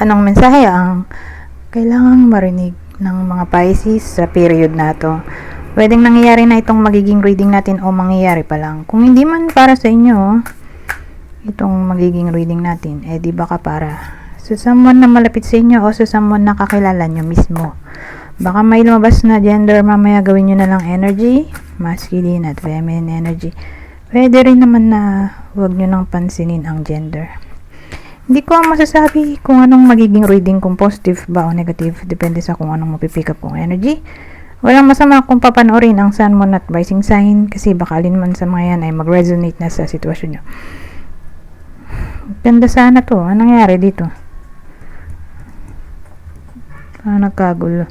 anong mensahe ang kailangang marinig ng mga Pisces sa period na to. Pwedeng nangyayari na itong magiging reading natin o mangyayari pa lang. Kung hindi man para sa inyo, itong magiging reading natin, eh di baka para sa someone na malapit sa inyo o sa someone na kakilala nyo mismo. Baka may lumabas na gender, mamaya gawin nyo na lang energy, masculine at feminine energy. Pwede rin naman na huwag nyo nang pansinin ang gender. Hindi ko masasabi kung anong magiging reading kung positive ba o negative. Depende sa kung anong mapipick up kong energy. Walang masama kung papanoorin ang Sun, Moon at Rising Sign kasi baka alin man sa mga yan ay mag-resonate na sa sitwasyon nyo. Ganda sana to. Anong nangyari dito? Ah, nagkagulo.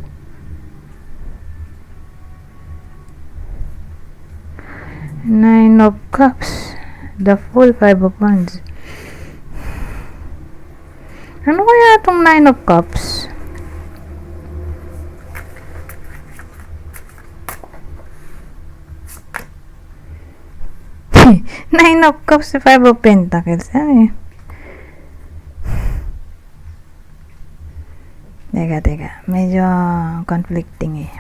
Nine of Cups. The Full Five of Wands. Ano kaya itong Nine of Cups? Nine of Cups, Five of Pentacles. Ano yun? Teka, teka. Medyo conflicting eh.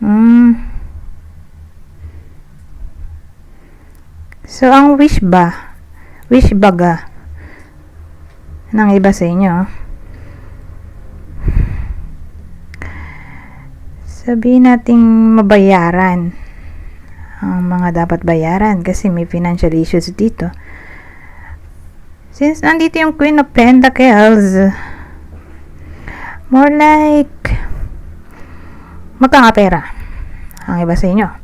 Hmm. So, ang wish ba? Wish baga ng iba sa inyo. Sabihin nating mabayaran ang mga dapat bayaran kasi may financial issues dito. Since nandito yung Queen of Pentacles, more like magkakapera ang iba sa inyo.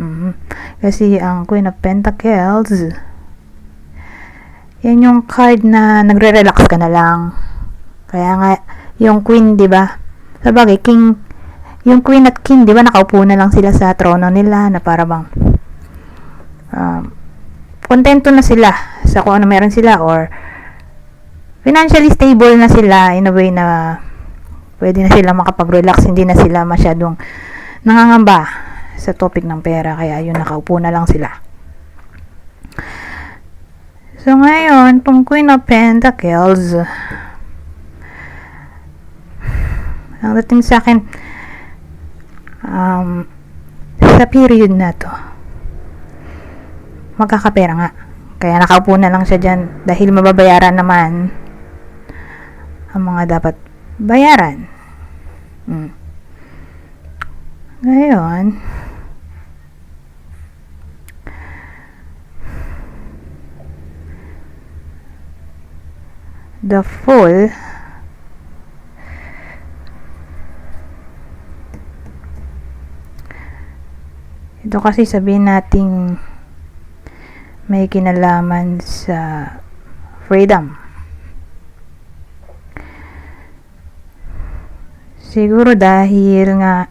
Mhm. Kasi ang Queen of Pentacles, yan yung card na nagre-relax ka na lang. Kaya nga, yung Queen, di ba? Sabagay, King, yung Queen at King, di ba, nakaupo na lang sila sa trono nila na para bang um, kontento na sila sa kung ano meron sila or financially stable na sila in a way na pwede na sila makapag-relax, hindi na sila masyadong nangangamba sa topic ng pera, kaya yun, nakaupo na lang sila. So, ngayon, tong Queen of Pentacles, ang dating sa akin, um, sa period na to, magkakapera nga. Kaya nakaupo na lang siya dyan dahil mababayaran naman ang mga dapat bayaran. Mm. Ngayon, the full ito kasi sabihin nating may kinalaman sa freedom. Siguro dahil nga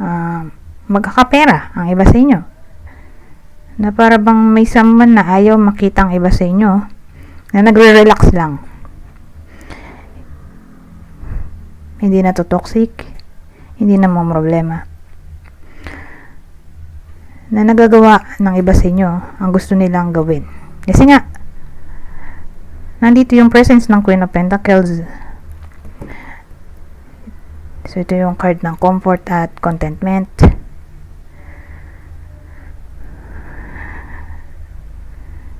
ah, magkakapera ang iba sa inyo na para bang may someone na ayaw makita ang iba sa inyo na nagre-relax lang. Hindi na to toxic. Hindi na mo problema. Na nagagawa ng iba sa inyo ang gusto nilang gawin. Kasi nga nandito yung presence ng Queen of Pentacles. So ito yung card ng comfort at contentment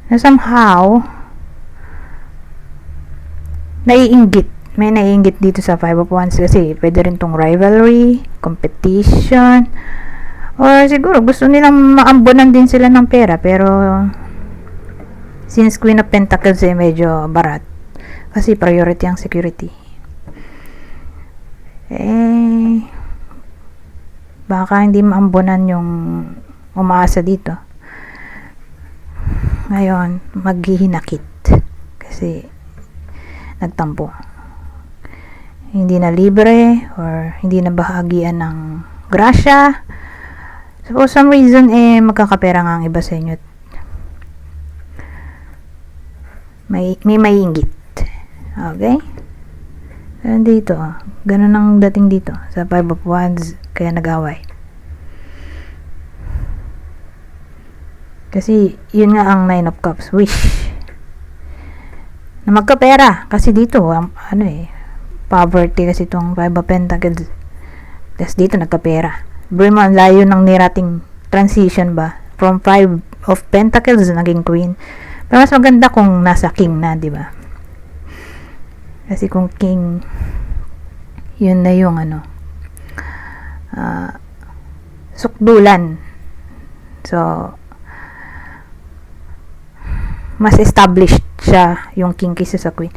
na somehow naiinggit may naiinggit dito sa Five of Wands kasi pwede rin tong rivalry competition or siguro gusto nilang maambunan din sila ng pera pero since Queen of Pentacles ay medyo barat kasi priority ang security. Eh baka hindi maambunan yung umaasa dito ngayon maghihinakit. Kasi nagtampo. Hindi na libre or hindi na bahagian ng grasya. So for some reason eh magkakapera nga ang iba sa inyo. May may maiinggit okay? Kaya dito, oh. ganun ang dating dito. Sa Five of Wands, kaya nag-away. Kasi, yun nga ang Nine of Cups, wish. Na magkapera. Kasi dito, ang- ano eh, poverty kasi itong Five of Pentacles. Tapos dito, nagkapera. Bro mo, ang layo ng nirating transition ba? From Five of Pentacles, naging Queen. Pero mas maganda kung nasa King na, di ba? Kasi kung King, yun na yung ano, ah, sukdulan. So, mas established siya yung king kaysa sa queen.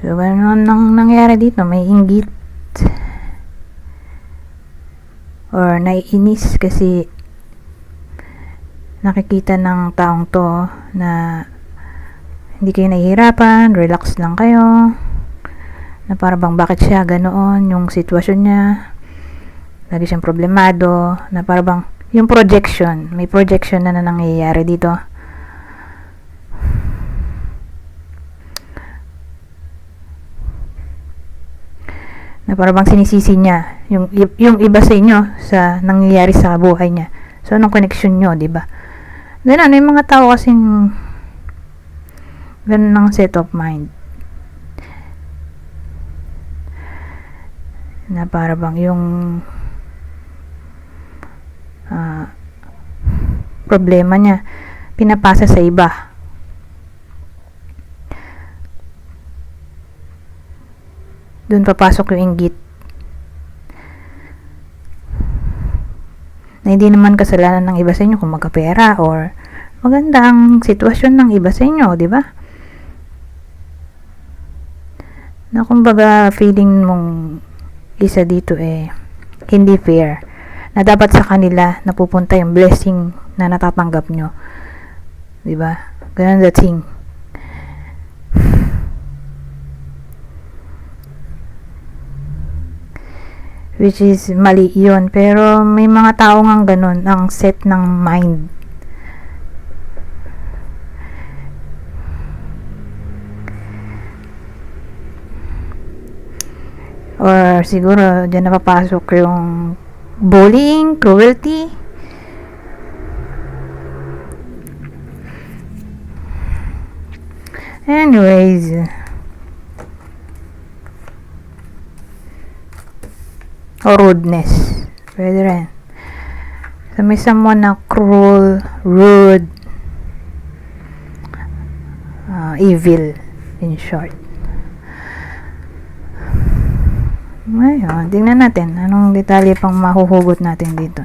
So, ano nang nangyari dito? May inggit. Or naiinis kasi nakikita ng taong to na hindi kayo nahihirapan, relax lang kayo. Na para bang bakit siya ganoon yung sitwasyon niya. Lagi siyang problemado. Na para bang yung projection, may projection na na nangyayari dito. Na para bang sinisisi niya yung, yung iba sa inyo sa nangyayari sa buhay niya. So, anong connection nyo, di ba? Ganun, may mga tao kasing ganun ng set of mind. Na para bang yung ah, problema niya pinapasa sa iba. Doon papasok yung inggit. Na hindi naman kasalanan ng iba sa inyo kung magkapera or maganda ang sitwasyon ng iba sa inyo, di ba? Na kumbaga feeling mong isa dito eh hindi fair na dapat sa kanila napupunta yung blessing na natatanggap nyo. Di ba? Ganun dating. Which is mali yun. Pero may mga tao nga ganun ang set ng mind. Or siguro dyan napapasok yung bullying, cruelty. Anyways. Or rudeness. Rin. So, may someone na cruel, rude, uh, evil, in short. Ngayon, tingnan natin anong detalye pang mahuhugot natin dito.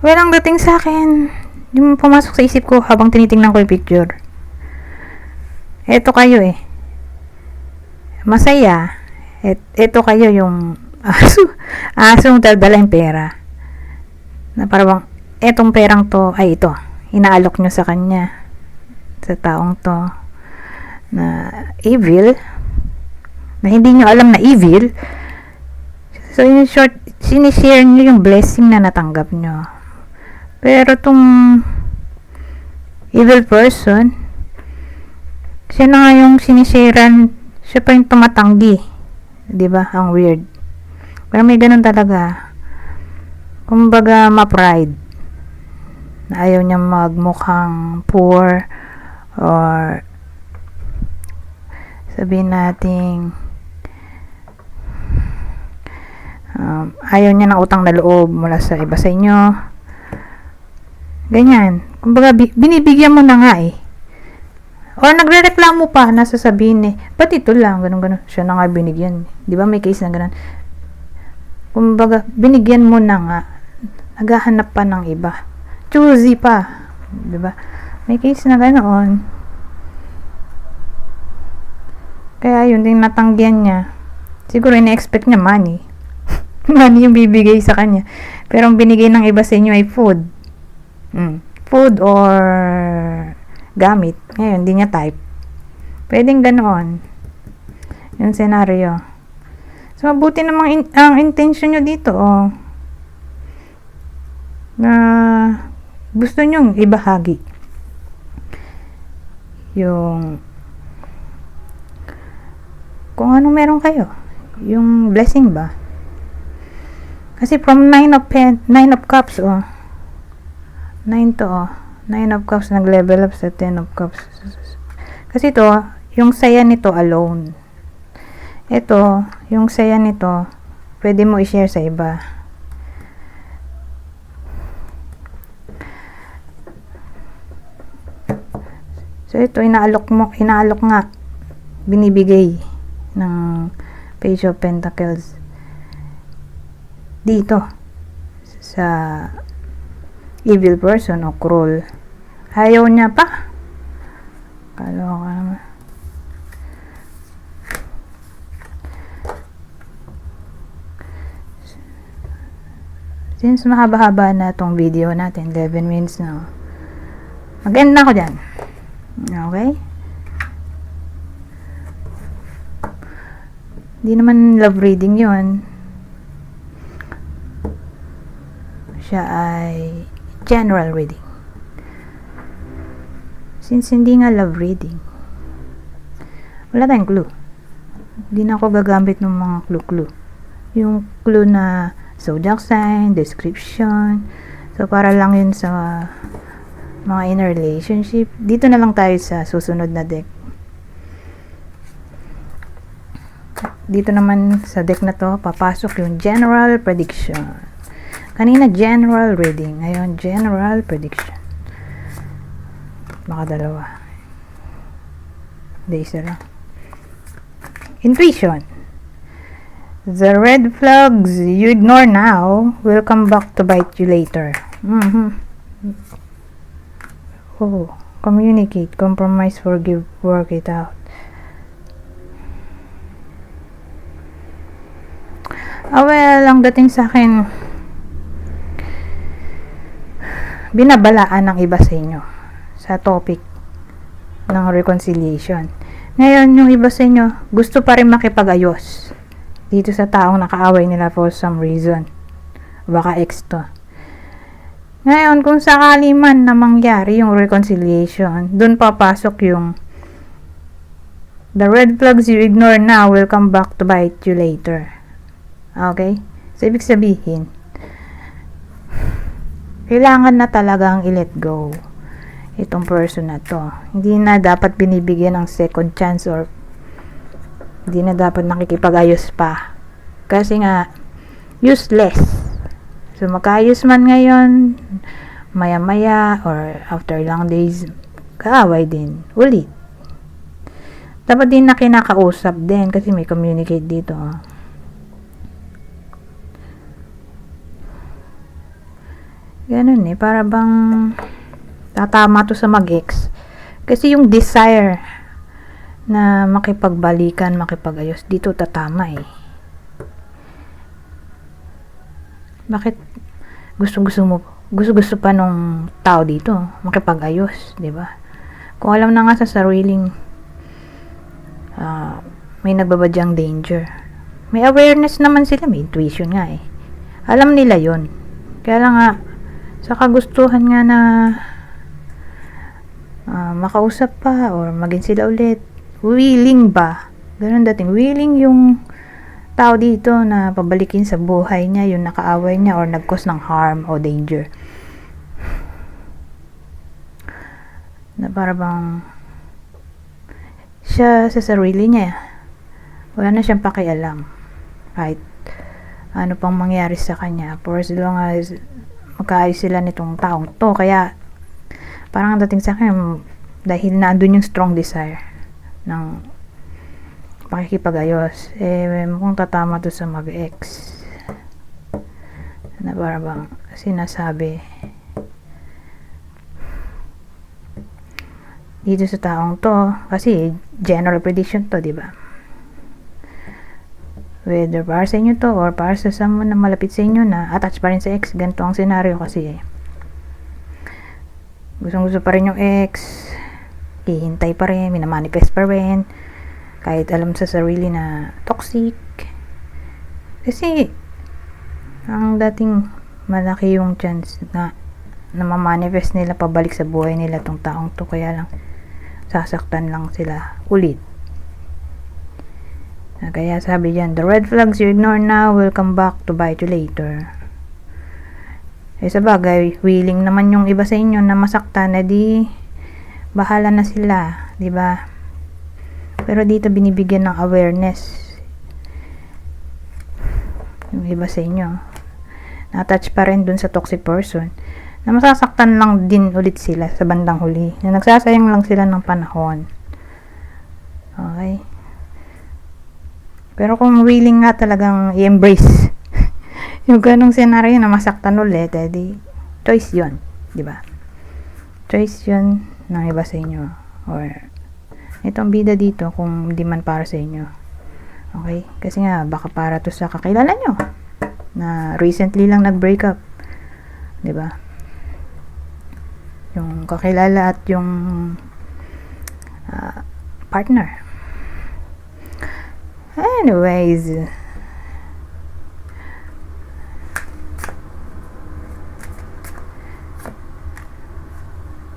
Well, ang dating sa akin, yung pumasok sa isip ko habang tinitingnan ko yung picture. Eto kayo eh. Masaya. Et, eto kayo yung aso. Asong dala yung pera. Na parang, etong perang to, ay ito. Inaalok nyo sa kanya. Sa taong to. Na evil. Na hindi nyo alam na evil. So, in short, sinishare nyo yung blessing na natanggap nyo. Pero tong evil person, siya na nga yung sinisiran, siya pa yung tumatanggi. ba Ang weird. Pero may ganun talaga. Kumbaga, ma-pride. Na ayaw niya magmukhang poor or sabihin nating um, ayaw niya ng utang na loob mula sa iba sa inyo Ganyan. Kumbaga, bi- binibigyan mo na nga eh. Or nagre-reklamo pa, nasa sabihin eh, ba't ito lang, ganun ganun. Siya na nga binigyan. Di ba may case na ganun. Kumbaga, binigyan mo na nga. Naghahanap pa ng iba. Choosy pa. Di ba? May case na ganoon. Kaya yun, din natanggihan niya. Siguro ina-expect niya money. money yung bibigay sa kanya. Pero ang binigay ng iba sa inyo ay food. Mm. Food or gamit. Ngayon, hindi niya type. Pwedeng ganoon. Yung scenario. So, mabuti namang in- ang intention nyo dito, oh. Na gusto nyong ibahagi. Yung kung ano meron kayo. Yung blessing ba? Kasi from 9 of pen, 9 of cups, oh. 9 to, oh. 9 of cups, nag-level up sa 10 of cups. Kasi ito, yung saya nito alone. Ito, yung saya nito, pwede mo i-share sa iba. So, ito, inaalok mo, inaalok nga, binibigay ng Page of Pentacles dito sa evil person o cruel. Ayaw niya pa. Kaloka naman. Since mahaba-haba na tong video natin, 11 minutes na. Mag-end na ako dyan. Okay? Hindi naman love reading yon Siya ay general reading. Since hindi nga love reading, wala tayong clue. Hindi na ako gagamit ng mga clue-clue. Yung clue na zodiac sign, description. So, para lang yun sa mga inner relationship. Dito na lang tayo sa susunod na deck. Dito naman sa deck na to, papasok yung general prediction. Kanina general reading, ngayon general prediction. Baka dalawa. Hindi, isa. Intuition. The red flags you ignore now will come back to bite you later. Mhm. Oh, communicate, compromise, forgive, work it out. Ah, well, ang dating sa akin, binabalaan ng iba sa inyo sa topic ng reconciliation. Ngayon, yung iba sa inyo, gusto pa rin makipag-ayos dito sa taong nakaaway nila for some reason. Baka ex to. Ngayon, kung sakali man na mangyari yung reconciliation, dun papasok yung the red flags you ignore now will come back to bite you later. Okay? So, ibig sabihin, kailangan na talagang i-let go itong person na to. Hindi na dapat binibigyan ng second chance or hindi na dapat nakikipag-ayos pa. Kasi nga, useless. So, magkaayos man ngayon, maya-maya, or after long days, kaaway din. Ulit. Dapat din na kinakausap din kasi may communicate dito. Oh. Ganun eh, para bang tatama to sa mag-ex. Kasi yung desire na makipagbalikan, makipagayos, dito tatama eh. Bakit gusto-gusto mo, gusto-gusto pa nung tao dito makipag-ayos, 'di ba? Kung alam na nga sa sariling uh, may nagbabadyang danger. May awareness naman sila, may intuition nga eh. Alam nila 'yon. Kaya lang nga sa kagustuhan nga na uh, makausap pa or maging sila ulit. Willing ba? Ganun dating. Willing yung tao dito na pabalikin sa buhay niya yung nakaaway niya or nagcause ng harm o danger. Na para bang siya sa sarili niya. Wala na siyang pakialam kahit ano pang mangyari sa kanya. For as long as magkaayos sila nitong taong to. Kaya, parang dating sa akin, dahil nandun yung strong desire ng pakikipag-ayos, eh, mukhang tatama to sa mag-ex. Na para bang sinasabi dito sa taong to, kasi general prediction to, di ba? Whether para sa inyo to or para sa someone na malapit sa inyo na attached pa rin sa ex ganito ang senaryo kasi eh. Gustong gusto pa rin yung ex hihintay pa rin minamanifest pa rin kahit alam sa sarili na toxic. Kasi ang dating malaki yung chance na na ma-manifest nila pabalik sa buhay nila tong taong to kaya lang sasaktan lang sila ulit kaya sabi diyan the red flags you ignore now will come back to bite you later. Eh sa bagay willing naman yung iba sa inyo na masaktan na di bahala na sila di ba? Pero dito binibigyan ng awareness yung iba sa inyo. Na-attach pa rin dun sa toxic person na masasaktan lang din ulit sila sa bandang huli. Na nagsasayang lang sila ng panahon. Okay pero kung willing nga talagang i-embrace yung ganong senaryo na masaktan ulit edi choice yun di ba? Choice yun ng iba sa inyo. Or itong bida dito kung hindi man para sa inyo. Okay? Kasi nga baka para to sa kakilala nyo na recently lang nag-break up di ba? Yung kakilala at yung ah, partner anyways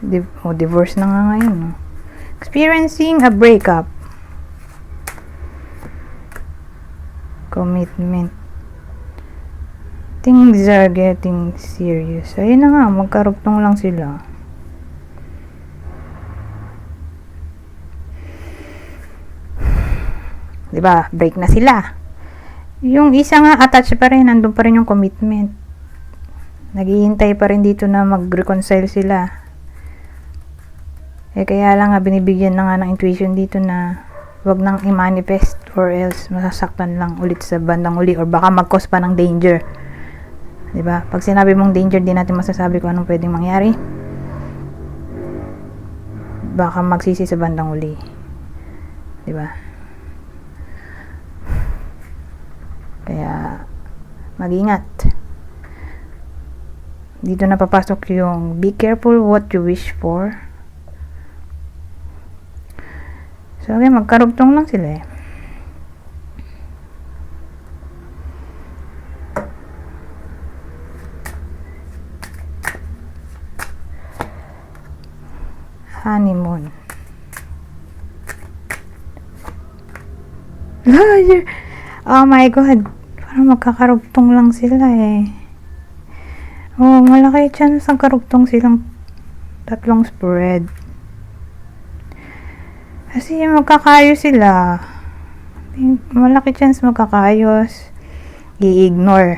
Div- oh, divorce na nga ngayon. Experiencing a breakup. Commitment. Things are getting serious. Ayun na nga, magkarugtong lang sila. Ba? Break na sila. Yung isa nga attached pa rin, nandun pa rin yung commitment. Naghihintay pa rin dito na mag-reconcile sila. Eh kaya lang nga binibigyan na nga ng intuition dito na wag nang i-manifest or else masasaktan lang ulit sa bandang uli or baka mag-cause pa ng danger. 'Di ba? Pag sinabi mong danger, di natin masasabi kung anong pwedeng mangyari. Baka magsisi sa bandang uli. 'Di ba? Kaya mag-ingat. Dito na papasok yung be careful what you wish for. So, okay, magkarugtong lang sila eh. Honeymoon. Liar! Oh my God. Parang magkakarugtong lang sila eh. Oh, malaki chance ang karugtong silang tatlong spread. Kasi magkakayos sila. Malaki chance magkakayos. I-ignore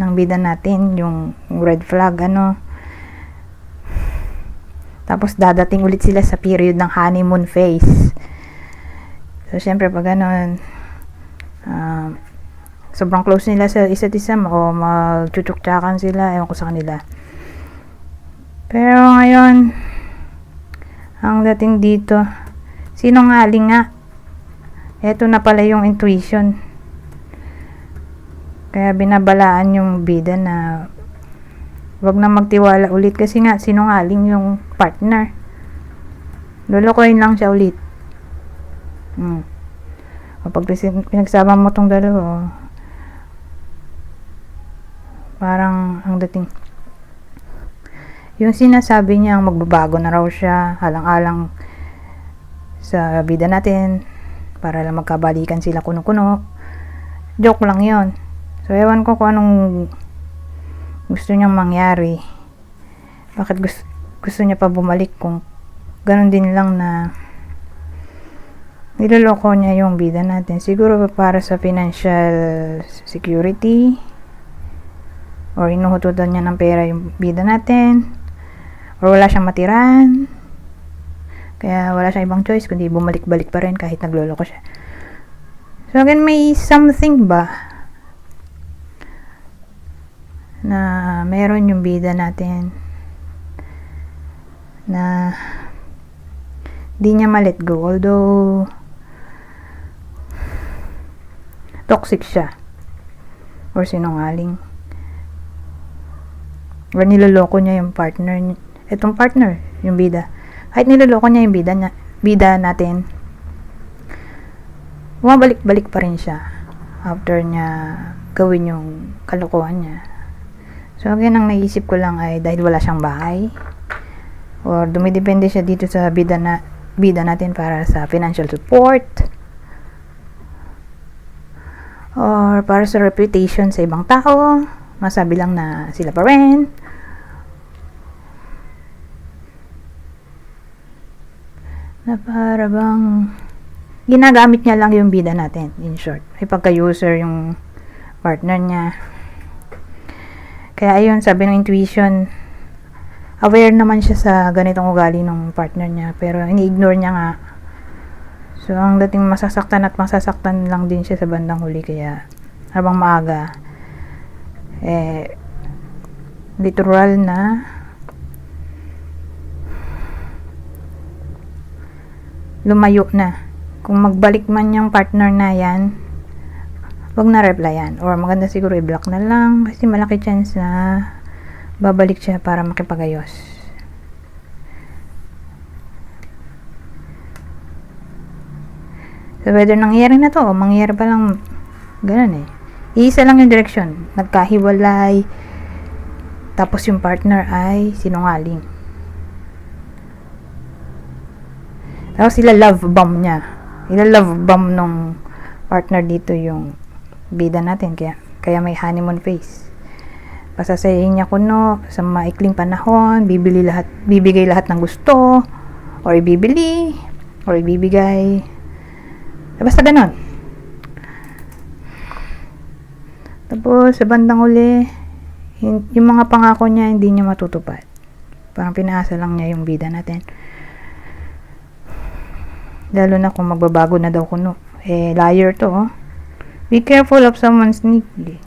ng bida natin yung red flag, ano. Tapos dadating ulit sila sa period ng honeymoon phase. So, syempre, pag ganun, ah, sobrang close nila sa isa't isa, o magchuchuktsakan sila, ewan ko sa kanila. Pero ngayon, ang dating dito, sinungaling nga. Ito na pala yung intuition. Kaya binabalaan yung bida na wag na magtiwala ulit kasi nga sinungaling yung partner. Lulukoyin lang siya ulit. Hmm. Pisi- pinagsama mo tong dalawa, parang ang dating yung sinasabi niya magbabago na raw siya, halang-alang sa bida natin para lang magkabalikan sila kuno-kuno. Joke lang yon. So, ewan ko kung anong gusto niyang mangyari. Bakit gusto, gusto niya pa bumalik kung ganun din lang na niloloko niya yung bida natin. Siguro para sa financial security or inuhututan niya ng pera yung bida natin or wala siyang matiran kaya wala siyang ibang choice kundi bumalik-balik pa rin kahit nagloloko siya. So again, may something ba na meron yung bida natin na di niya ma-let go. Although toxic siya or sinungaling or niloloko niya yung partner itong partner, yung bida. Kahit niloloko niya yung bida, niya, bida natin bumabalik-balik pa rin siya after niya gawin yung kalokohan niya. So again ang naisip ko lang ay dahil wala siyang bahay or dumidepende siya dito sa bida na bida natin para sa financial support or para sa reputation sa ibang tao masabi lang na sila pa rin. Na para bang ginagamit niya lang yung bida natin in short. Ay pagka-user yung partner niya. Kaya ayun sabi ng intuition aware naman siya sa ganitong ugali ng partner niya pero ini-ignore niya nga. So ang dating masasaktan at masasaktan lang din siya sa bandang huli kaya habang maaga eh literal na. Lumayo na. Kung magbalik man yung partner na yan wag na replyan or maganda siguro i-block na lang. Kasi malaki chance na babalik siya para makipagayos. So whether nangyayari na to o mangyayari pa lang ganun eh iisa lang yung direction nagkahiwalay. Tapos yung partner ay sinungaling. Tapos sila love bomb niya. Ila love bomb nung partner dito yung bida natin. Kaya kaya may honeymoon face pasasayahin niya kuno sa maikling panahon bibili lahat bibigay lahat ng gusto or ibibili or ibibigay. Basta ganon tapos sa bandang uli yung, mga pangako niya hindi niya matutupad. Parang pinaasa lang niya yung bida natin. Lalo na kung magbabago na daw kuno. Eh liar to oh. be careful of someone sneaky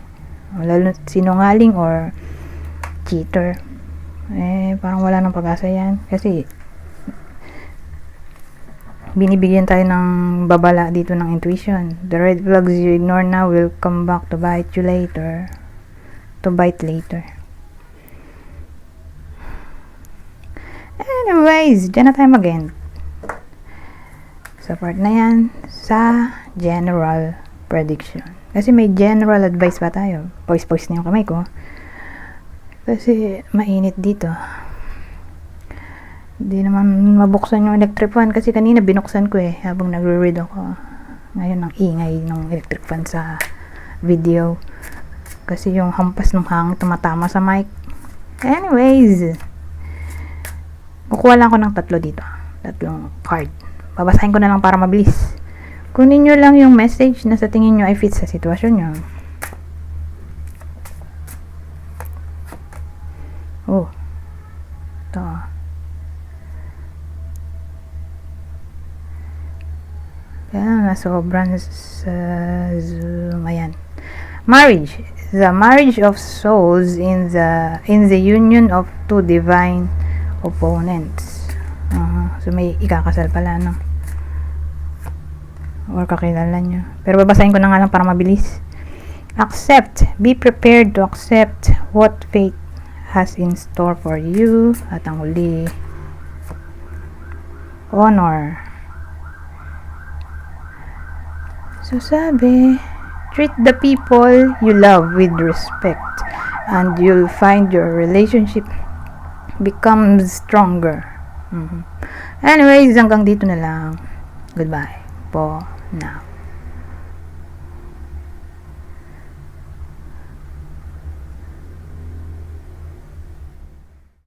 O, lalo sinungaling or cheater. Eh parang wala nang pag-asa yan. Kasi binibigyan tayo ng babala dito ng intuition. The red flags you ignore now will come back to bite you later. To bite later. Anyways dyan na tayo mag-end. Sa part na yan sa general prediction. Kasi may general advice pa tayo? Poise poise na yung kamay ko. Kasi mainit dito hindi naman mabuksan yung electric fan kasi kanina binuksan ko eh habang nagre-read ako. Ngayon ang ingay ng electric fan sa video. Kasi yung hampas ng hangin tumatama sa mic. Anyways kukuha lang ako ng tatlo dito. Tatlong card. Babasahin ko na lang para mabilis. Kunin nyo lang yung message na sa tingin nyo ay fit sa sitwasyon nyo. Oh. Ito yan na sobrang sa zoom ayan. Marriage. The marriage of souls in the in the union of two divine opponents. Ah, so may ikakasal pala no? Or kakilala nyo. Pero babasahin ko na nga lang para mabilis. Accept. Be prepared to accept what fate has in store for you. At ang huli honor so sabi treat the people you love with respect and you'll find your relationship becomes stronger. Mhm. anyways hanggang dito na lang. Goodbye. Po. Now